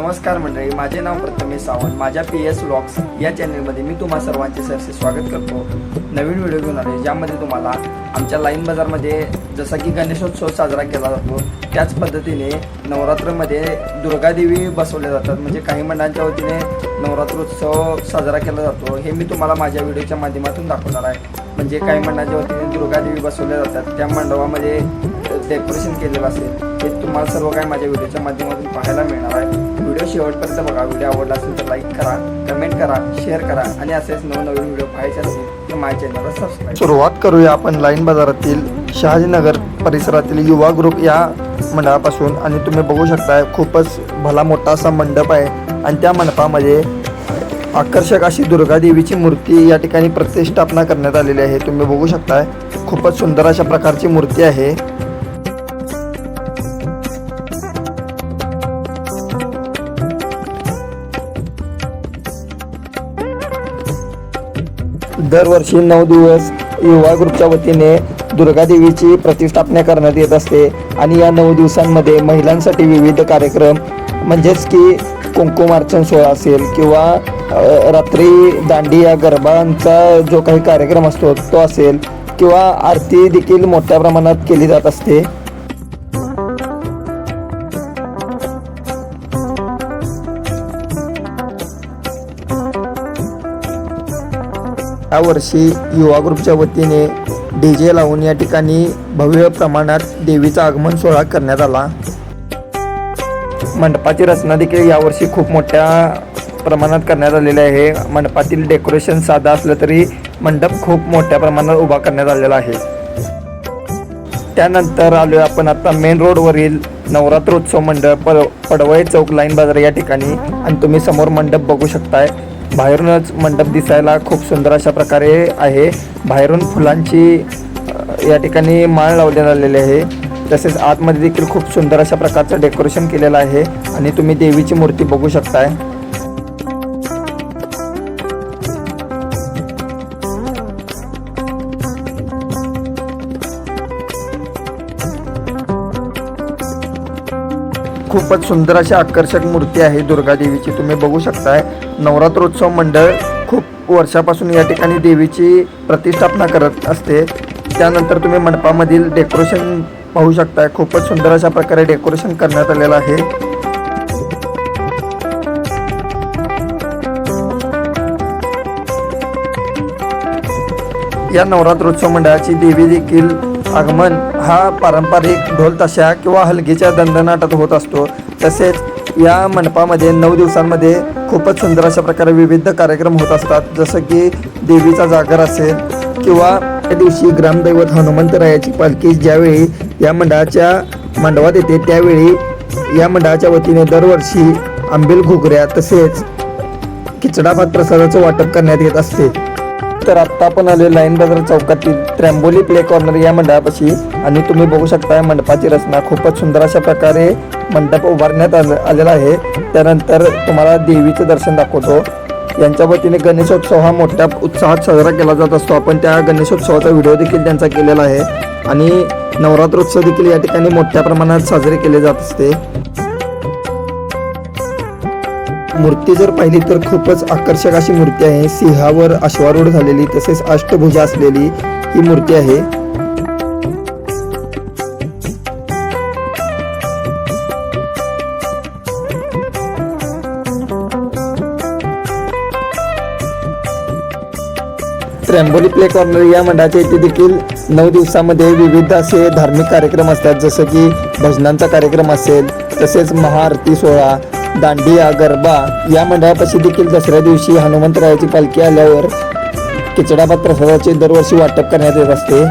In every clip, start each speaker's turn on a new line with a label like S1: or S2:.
S1: नमस्कार मंडळी माझे नाव प्रथमेश सावंत. माझ्या पी एस व्लॉग्स या चॅनलमध्ये मी तुम्हा सर्वांचे सरसे स्वागत करतो. नवीन व्हिडिओ घेऊन आले ज्यामध्ये तुम्हाला आमच्या लाईन बाजारमध्ये जसा की गणेशोत्सव साजरा केला जातो त्याच पद्धतीने नवरात्रमध्ये दुर्गादेवी बसवल्या जातात. म्हणजे काही मंडळांच्या वतीने नवरात्रोत्सव साजरा केला जातो. हे मी तुम्हाला माझ्या व्हिडिओच्या माध्यमातून दाखवणार आहे. म्हणजे काही मंडळांच्या वतीने दुर्गादेवी बसवल्या जातात. त्या मंडपामध्ये डेकोरेशन केलेलं असेल हे तुम्हाला सर्व काही माझ्या व्हिडिओच्या माध्यमातून पाहायला मिळणार आहे. व्हिडिओ शेवटपर्यंत बघा. व्हिडिओ आवडला असेल तर लाईक करा कमेंट करा शेअर करा. आणि असेच नवनवीन व्हिडिओ पाहायचे असतील तर माझ्या चॅनलला सबस्क्राईब सुरुवात करूया आपण लाईन बाजारातील शहाजीनगर परिसरातील युवा ग्रुप या मंडळापासून आणि तुम्ही बघू शकताय खूपच भला मोठा असा मंडप आहे. आणि त्या मंडपामध्ये आकर्षक अशी दुर्गा देवीची मूर्ती या ठिकाणी प्रतिष्ठापना करण्यात आलेली आहे. तुम्ही बघू शकताय खूपच सुंदर अशा प्रकारची मूर्ती आहे. दरवर्षी नऊ दिवस युवा ग्रुपच्या वतीने दुर्गा देवीची प्रतिष्ठापना करण्यात येत असते आणि या नऊ दिवसांमध्ये महिलांसाठी विविध कार्यक्रम म्हणजेच की कुंकुमार्चन सोहळा असेल किंवा रात्री दांडी या गरबांचा जो काही कार्यक्रम असतो तो असेल किंवा आरती देखील मोठ्या प्रमाणात केली जात असते. यावर्षी युवा ग्रुपच्या वतीने डी जे लावून या ठिकाणी भव्य प्रमाणात देवीचा आगमन सोहळा करण्यात आला. मंडपाची रचना देखील यावर्षी खूप मोठ्या प्रमाणात करण्यात आलेली आहे. मंडपातील डेकोरेशन साधा असलं तरी मंडप खूप मोठ्या प्रमाणात उभा करण्यात आलेला आहे. त्यानंतर आलो आपण आता मेन रोडवरील नवरात्रोत्सव मंडप पड पडवळे चौक लाईन बाजार या ठिकाणी. आणि तुम्ही समोर मंडप बघू शकताय. बाहेरूनच मंडप दिसायला खूप सुंदर अशा प्रकारे आहे. बाहेरून फुलांची या ठिकाणी माळ लावण्यात आलेली आहे. तसेच आतमध्ये देखील खूप सुंदर अशा प्रकारचं डेकोरेशन केलेलं आहे. आणि तुम्ही देवीची मूर्ती बघू शकताय. खूपच सुंदर अशी आकर्षक मूर्ती आहे दुर्गा देवीची तुम्ही बघू शकताय. नवरात्रोत्सव मंडळ खूप वर्षापासून या ठिकाणी देवीची प्रतिष्ठापना करत असते. त्यानंतर तुम्ही मंडपामधील डेकोरेशन पाहू शकताय. खूपच सुंदर अशा प्रकारे डेकोरेशन करण्यात आलेलं आहे. या नवरात्रोत्सव मंडळाची देवी देखील आगमन हा पारंपरिक ढोल ताशा किंवा हलगीच्या दंदनाटात होत असतो. तसेच या मंडपामध्ये नऊ दिवसांमध्ये खूपच सुंदर अशा प्रकारे विविध कार्यक्रम होत असतात. जसं की देवीचा जागर असेल किंवा त्या दिवशी ग्रामदैवत हनुमंतरायाची पालखी ज्यावेळी या मंडळाच्या मंडपात येते त्यावेळी या मंडळाच्या वतीने दरवर्षी आंबील घुगऱ्या तसेच खिचडा भात प्रसादाचं वाटप करण्यात येत असते. तर आत्ता आपण आले लाईन बाजार चौकातील त्र्यंबोली प्ले कॉर्नर या मंडळापाशी आणि तुम्ही बघू शकता मंडपाची रचना खूपच सुंदर अशा प्रकारे मंडप उभारण्यात आलं आलेला आहे. त्यानंतर तुम्हाला देवीचं दर्शन दाखवतो. यांच्या वतीने गणेशोत्सव हा मोठ्या उत्साहात साजरा केला जात असतो. आपण त्या गणेशोत्सवाचा व्हिडिओ देखील त्यांचा केलेला आहे. आणि नवरात्रोत्सव देखील या ठिकाणी मोठ्या प्रमाणात साजरे केले जात असते. मूर्ती जर पाहिली तर खूपच आकर्षक अशी मूर्ती आहे. सिंहावर अश्वारूढ झालेली तसेच अष्टभुजा असलेली ही मूर्ती आहे. त्र्यंबोली प्ले कॉर्नर या मंडळाच्या इथे देखील नऊ दिवसामध्ये विविध असे धार्मिक कार्यक्रम असतात. जसं की भजनांचा कार्यक्रम असेल तसेच महाआरती सोहळा दांडिया गरबा या मंडळापाशी देखील दसऱ्या दिवशी हनुमंतरायाची पालखी आल्यावर किचडाबाद प्रसादाचे दरवर्षी वाटप करण्यात येत असते.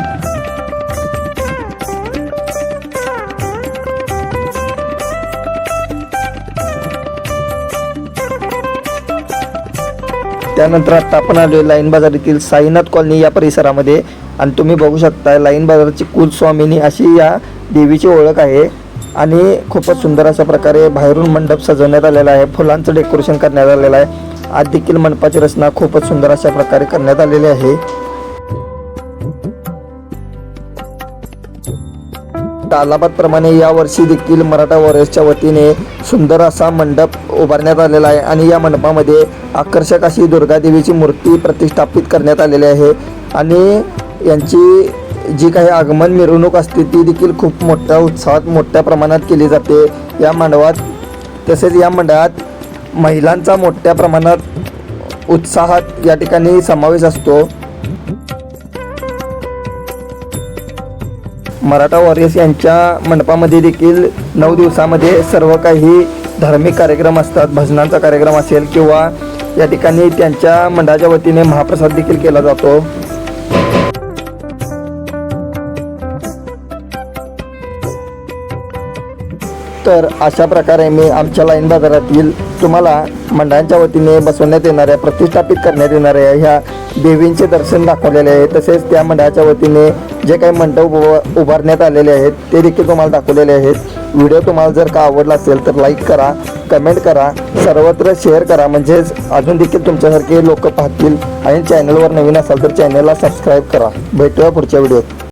S1: त्यानंतर आता आपण आलो लाईन बाजार येथील साईनाथ कॉलनी या परिसरामध्ये. आणि तुम्ही बघू शकता लाईन बाजाराची कुलस्वामिनी अशी या देवीची ओळख आहे. आणि खूपच सुंदर अशा प्रकारे बाहेरून मंडप सजवण्यात आलेला आहे. फुलांचं डेकोरेशन करण्यात आलेलं आहे. आज देखील मंडपाची रचना खूपच सुंदर अशा प्रकारे करण्यात आलेली आहे.
S2: तालाबादप्रमाणे यावर्षी देखील मराठा वॉरियर्सच्या वतीने सुंदर असा मंडप उभारण्यात आलेला आहे आणि या मंडपामध्ये आकर्षक अशी दुर्गादेवीची मूर्ती प्रतिष्ठापित करण्यात आलेली आहे. आणि यांची जी काही आगमन मिरवणूक असते ती देखील खूप मोठ्या उत्साहात मोठ्या प्रमाणात केली जाते. या मंडळात तसेच या मंडळात महिलांचा मोठ्या प्रमाणात उत्साहात या ठिकाणी समावेश असतो. मराठा वॉरियर्स यांच्या मंडपामध्ये देखील नऊ दिवसामध्ये सर्व काही धार्मिक कार्यक्रम असतात भजनांचा कार्यक्रम असेल किंवा या ठिकाणी त्यांच्या मंडळाच्या वतीने महाप्रसाद देखील केला जातो. तर अशा प्रकारे मी आमच्या लाईन बाजारातील तुम्हाला मंडळांच्या वतीने बसवण्यात येणाऱ्या प्रतिष्ठापित करण्यात येणाऱ्या ह्या देवींचे दर्शन दाखवलेले आहे. तसेच त्या मंडळाच्या वतीने जे काही मंडप उभ उभारण्यात आलेले आहेत ते देखील तुम्हाला दाखवलेले आहेत. व्हिडिओ तुम्हाला जर का आवडला असेल तर लाईक करा कमेंट करा सर्वत्र शेअर करा. म्हणजेच अजून देखील तुमच्यासारखे लोक पाहतील आणि चॅनलवर नवीन असाल तर चॅनलला सबस्क्राईब करा. भेटूया पुढच्या व्हिडिओत.